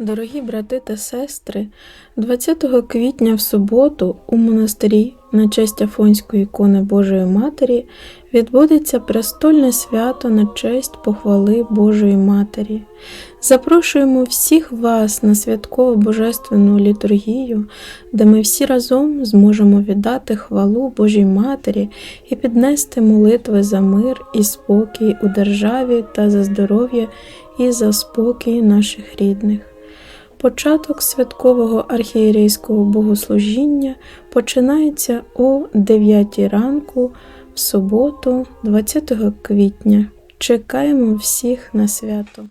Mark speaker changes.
Speaker 1: Дорогі брати та сестри, 20 квітня в суботу у монастирі на честь Афонської ікони Божої Матері відбудеться престольне свято на честь похвали Божої Матері. Запрошуємо всіх вас на святкову божественну літургію, де ми всі разом зможемо віддати хвалу Божій Матері і піднести молитви за мир і спокій у державі та за здоров'я і за спокій наших рідних. Початок святкового архієрейського богослужіння починається о 9 ранку в суботу, 20 квітня. Чекаємо всіх на свято.